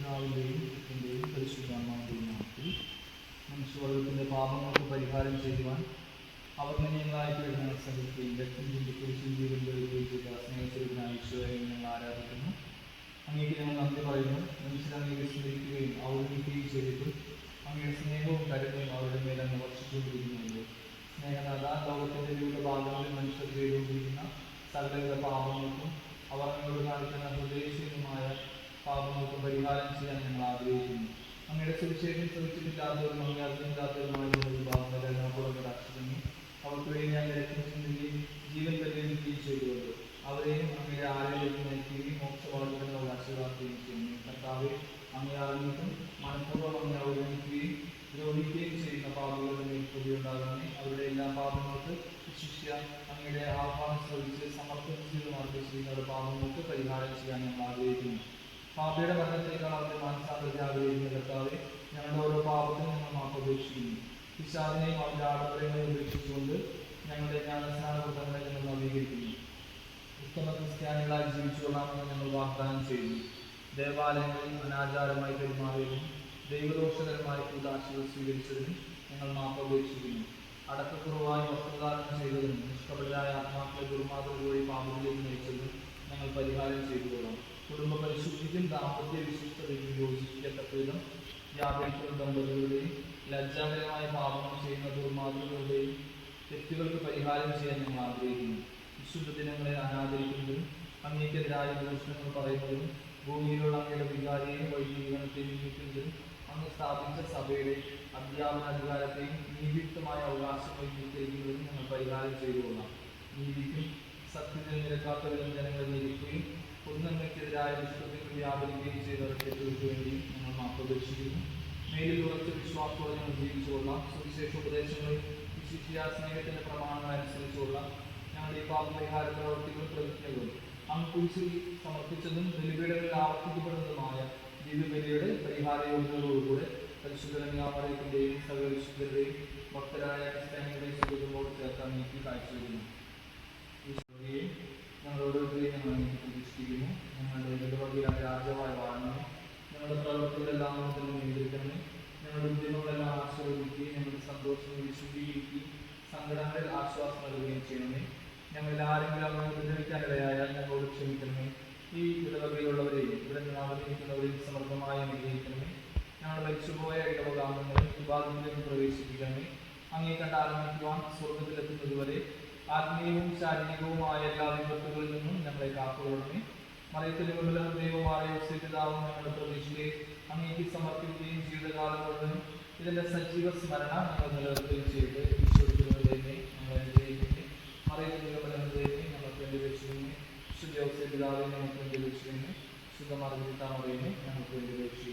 പിതാവിന്റെയും എന്റെയും പരിശുദ്ധാത്മാവിന്റെയും നാമത്തിൽ മനുഷ്യവർഗത്തിന്റെ പാപങ്ങൾക്ക് പരിഹാരം ചെയ്യുവാൻ അവർ ഞങ്ങളായിട്ട് വരുന്ന സഹിക്കുകയും രക്തം ചിന്തിക്കുകയും ജീവിതം ചെയ്ത ഈശ്വരനെ ഞങ്ങൾ ആരാധിക്കുന്നു. അങ്ങേക്ക് ഞങ്ങൾ നന്ദി പറയുന്നു. മനുഷ്യർ അങ്ങേക്ക് സ്മരിക്കുകയും ചെയ്തിട്ട് അങ്ങയുടെ സ്നേഹവും കരുതലും അവരുടെ മേലെ അങ്ങ് വർഷിച്ചുകൊണ്ടിരിക്കുന്നുണ്ട്. സ്നേഹനാഥ ലോകത്തിന്റെ വിവിധ ഭാഗങ്ങളിൽ മനുഷ്യർ ചെയ്തുകൊണ്ടിരിക്കുന്ന സകലവിധ പാപങ്ങൾക്കും അവർ കാണിക്കുന്ന പരിഹാരം ചെയ്യാൻ ഞങ്ങൾ ആഗ്രഹിക്കുന്നു. അങ്ങയുടെ സുവിശേഷം ശ്രമിച്ചിട്ടില്ലാത്തവരും അങ്ങേ അറിഞ്ഞില്ലാത്തവരുമായ ഭാഗം ഞങ്ങളോട് രക്ഷിക്കുന്നു അവർക്ക് വേണ്ടി ഞാൻ ചിന്തുകയും ജീവൻ പരിഗണിക്കുകയും ചെയ്തുകൊണ്ട് അവരെയും അങ്ങയുടെ ആരോഗ്യം നയിക്കുകയും മോക്ഷമാർഗങ്ങൾ ആശീർവാദിക്കുകയും ചെയ്യുന്നു. കർത്താവെ അങ്ങേ അറിഞ്ഞിട്ടും മനഃപൂർവം അങ്ങനെ അവഗണിക്കുകയും ദ്രോഹിക്കുകയും ചെയ്യുന്ന പാപങ്ങളുടെ മേൽ പൊടിയുണ്ടാകണമേ അവരുടെ എല്ലാ പാപങ്ങൾക്ക് ശിക്ഷ അങ്ങയുടെ ആഹ്വാനം ശ്രമിച്ച് സമർപ്പണം ചെയ്ത് ചെയ്യുന്ന പാപങ്ങൾക്ക് പരിഹാരം ചെയ്യാൻ ഞങ്ങൾ ആഗ്രഹിക്കുന്നു. പാപയുടെ മരണത്തേക്കാൾ അവരുടെ മനസ്സാന്തരത്തെ ആഗ്രഹിക്കുന്ന കർത്താവെ ഞങ്ങളുടെ ഓരോ പാപത്തിനും ഞങ്ങൾ മാപ്പ് ഉപേക്ഷിക്കുന്നു പിശാദിനെയും അവരുടെ ആഡംബരങ്ങളെയും ഉപേക്ഷിച്ചുകൊണ്ട് ഞങ്ങളുടെ വൃത്തങ്ങളെ ഞങ്ങൾ നവീകരിക്കുന്നു. ഉത്തമ ക്രിസ്ത്യാനികളായി ജീവിച്ചുകൊള്ളാമെന്ന് ഞങ്ങൾ വാഗ്ദാനം ചെയ്യുന്നു. ദേവാലയങ്ങളിൽ അനാചാരമായി പെരുമാറിയതും ദൈവദോഷകരമായ കൂടാശികൾ സ്വീകരിച്ചതിനും ഞങ്ങൾ മാപ്പ് അപേക്ഷിക്കുന്നു. അടക്കക്കുറവായി വസ്ത്രധാരണം ചെയ്തതും നിഷ്കപടരായ ആത്മാക്കളെ ദുർമാർഗം വഴി പാപത്തിലേക്ക് നയിച്ചതും ഞങ്ങൾ പരിഹാരം ചെയ്തുകൊള്ളാം. പരിശുദ്ധിക്കും ദാമ്പത്യ വിശിഷ്ടതയും യോജിക്കത്തക്ക വിധം ദമ്പതികളുടെയും ലജ്ജാകരമായ പാപങ്ങൾ ചെയ്യുന്ന ദുർമാതൃകളുടെയും തെറ്റുകൾക്ക് പരിഹാരം ചെയ്യാൻ ഞങ്ങൾ ആഗ്രഹിക്കുന്നു. വിശുദ്ധ ദിനങ്ങളെ അനാദരിക്കുന്നതും അങ്ങേക്കെതിരായ ദൂഷണങ്ങൾ പറയുന്നതും ഭൂമിയിലുള്ള അങ്ങയുടെ വികാരിയെയും വൈദികഗണത്തെയും നിയമിക്കുന്നതിനും അങ്ങ് സ്ഥാപിച്ച സഭയുടെ അധ്യാപന അധികാരത്തെയും നീതിയുക്തമായ അവകാശം നീക്കരിക്കുന്നതും ഞങ്ങൾ പരിഹാരം ചെയ്തുകൊള്ളാം. നീതിക്കും സത്യത്തിന് നിരക്കാത്തവരും ജനങ്ങൾ നിരക്കുകയും പൊതുനന്മയ്ക്കെതിരായ ദുഷ്ടത്തിൽ വ്യാപരിക്കുകയും ചെയ്തവർക്ക് തെറ്റുകൾക്ക് വേണ്ടി ഞങ്ങൾ മാപ്പപേക്ഷിക്കുന്നു മേലിൽ ഉറച്ച വിശ്വാസത്തോടെ ഞങ്ങൾ ജീവിച്ചുകൊള്ളാം. സുവിശേഷ ഉപദേശങ്ങൾ വിശിഷ്യ സ്നേഹത്തിന്റെ പ്രമാണങ്ങൾ അനുസരിച്ചുകൊള്ളാം. ഞങ്ങളുടെ ഈ പാപപരിഹാര പ്രവർത്തികൾ പ്രതിജ്ഞകളും അങ്ങ് കുരിശിൽ സമർപ്പിച്ചതും ബലിപീഠങ്ങളിൽ ആവർത്തിക്കപ്പെടുന്നതുമായ ദിവ്യബലിയുടെ പരിഹാര യോജനകളോടുകൂടെ പരിശുദ്ധ രംഗാമറയത്തിന്റെയും സകല വിശുദ്ധരുടെയും ഭക്തരായ ക്രിസ്ത്യാനികളുടെയും സുഖമോട് ചേർക്കാൻ നീക്കി കാഴ്ചവെക്കുന്നു ഞങ്ങൾ പ്രതീക്ഷിക്കുന്നു. ഞങ്ങളുടെ ഇടവകയിലെ രാജവായ വാഴണം ഞങ്ങളുടെ പ്രവർത്തികളെല്ലാം തന്നെ നിയന്ത്രിക്കണമേ ഞങ്ങളുടെ ഉദ്യമങ്ങളെല്ലാം ആശീർവദിക്കുകയും ഞങ്ങളുടെ സന്തോഷം വിശുദ്ധീകരിക്കുകയും സങ്കടങ്ങളിൽ ആശ്വാസം നൽകുകയും ചെയ്യണമേ ഞങ്ങളിൽ ആരെങ്കിലും ഉപദ്രവിക്കാനിടയായാൽ ഞങ്ങളോട് ക്ഷമിക്കണമേ. ഈ ഇടവകയിലുള്ളവരെയും ഇവിടെ നിന്ന് അവതരിക്കുന്നവരെയും സമൃദ്ധമായി അനുഗ്രഹിക്കണമേ ഞങ്ങളുടെ മരിച്ചുപോയ ഇടവകാംഗങ്ങളെ വിഭാഗത്തിലേക്ക് പ്രവേശിപ്പിക്കണമേ. അങ്ങേ കണ്ട് ആരംഭിക്കുവാൻ സ്വർഗത്തിലെത്തുന്നതുവരെ ആത്മീയവും ശാരീരികവുമായ എല്ലാ കാത്തുകൊള്ളണമേ മലയത്തിന്റെ മുമ്പിലും ദൈവമായ പിതാവും ഞങ്ങളുടെ പ്രതീക്ഷയെ അങ്ങേക്ക് സമർപ്പിക്കുകയും ജീവിതകാലം മുഴുവൻ ഇതിന്റെ സജീവ സ്മരണ ഞങ്ങൾ നിലനിർത്തുകയും ചെയ്ത് ഞങ്ങൾ ഞങ്ങൾക്ക് വേണ്ടി വെച്ചിരുന്നു ശുദ്ധ ഞങ്ങൾക്ക് വേണ്ടി വെച്ചിരുന്നു